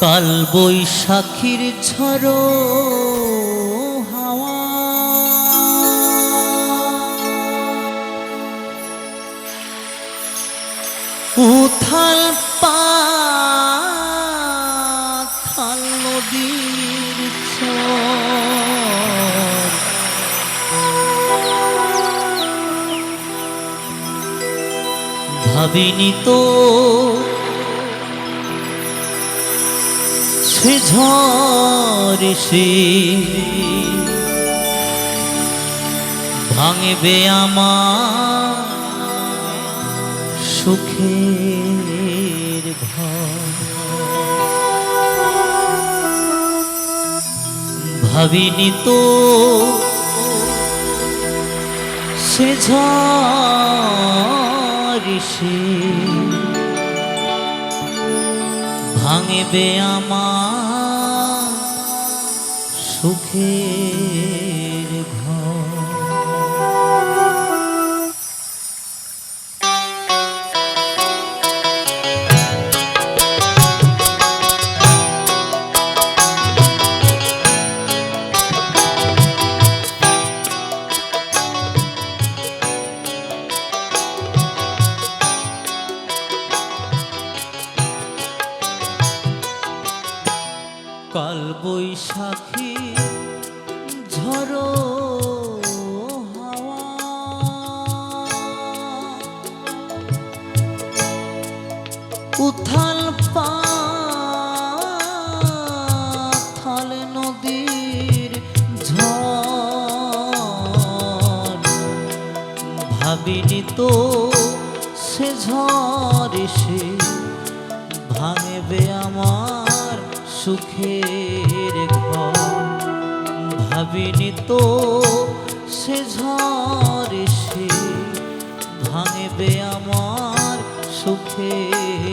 কাল বৈশাখীর ঝড়ো হাওয়া। উথাল ভাবিনি তো। সে ঝড় ভাঙবে আমার ঘর। ভাবিনি তো সে ঝড় সে ভাঙবে আমার সুখের বৈশাখী হাওয়া। উথাল পাথাল নদীর ঝড়। ভাবিনি তো সে ঝড় সে ভাঙবে আমার সুখের ভাবিনি তো সে ঝড় সে ভাঙবে আমার সুখের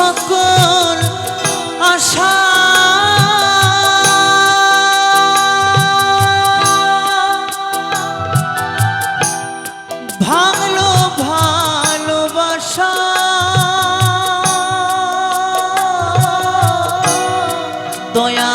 সকল আশা ভাঙলো ভালোবাসা দয়াল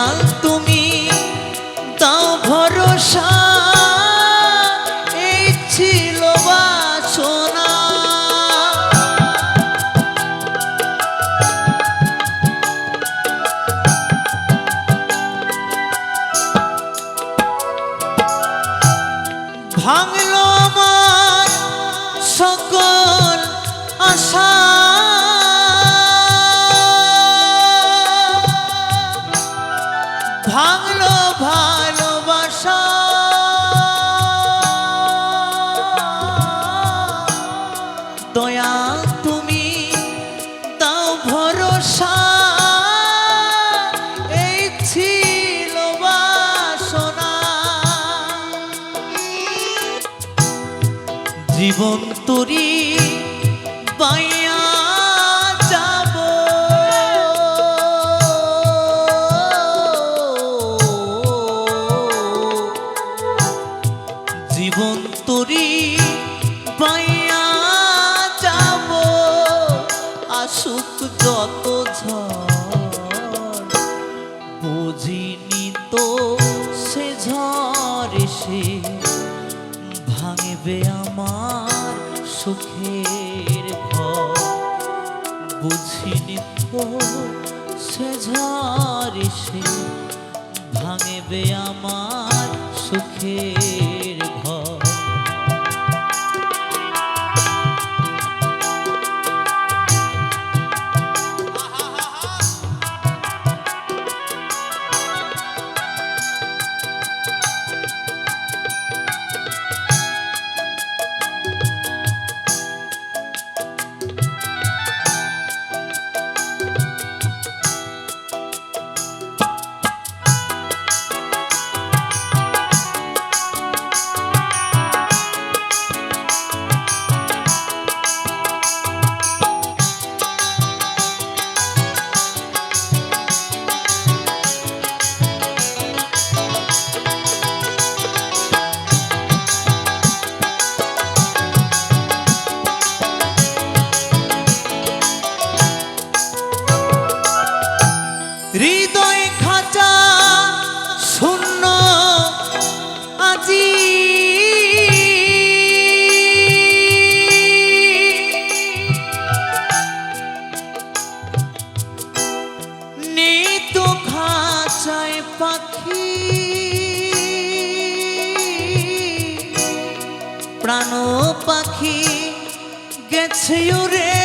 জীবন তরি পাইয়া যাব। জীবন তরি পাইয়া যাব। আসুক যত সুখের ঘর বুঝিনি তো সে ঝড় সে আমার সুখের শূন্য আজি। পাখি। প্রাণ পাখি গেছে রে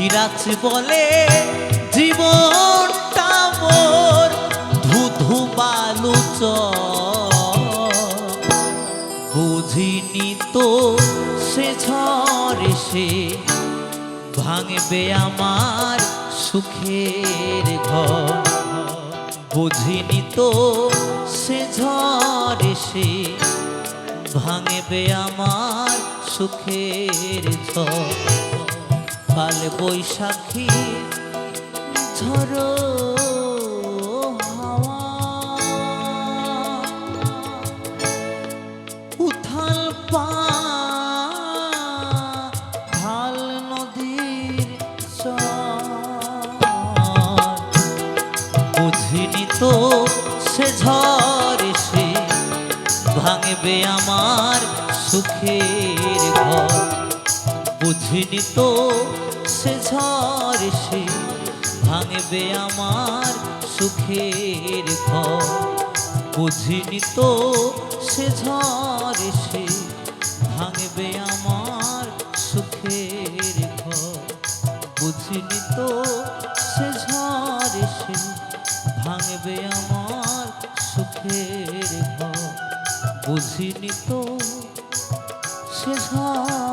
ধীরাজ বলে, জীবনটা মোর ধুধু বালু বুঝিনি তো সে ঝড় সে ভাঙবে আমার সুখের ঘর। বুঝিনি তো সে ঝড় সে ভাঙবে আমার সুখের ঝড় কাল বৈশাখী ঝড়ো হাওয়া। উথাল তো সে সে ভাঙবে আমার সুখের ঘর। বুঝিনি তো সে ঝড় সে ভাঙবে আমার সুখের ঘর। বুঝিনি তো সে ঝড় সে ভাঙবে আমার সুখের ঘর। বুঝিনি তো সে ঝড় সে ভাঙবে আমার সুখের ঘর। বুঝিনি তো সে ঝড়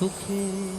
ভাঙবে আমার সুখের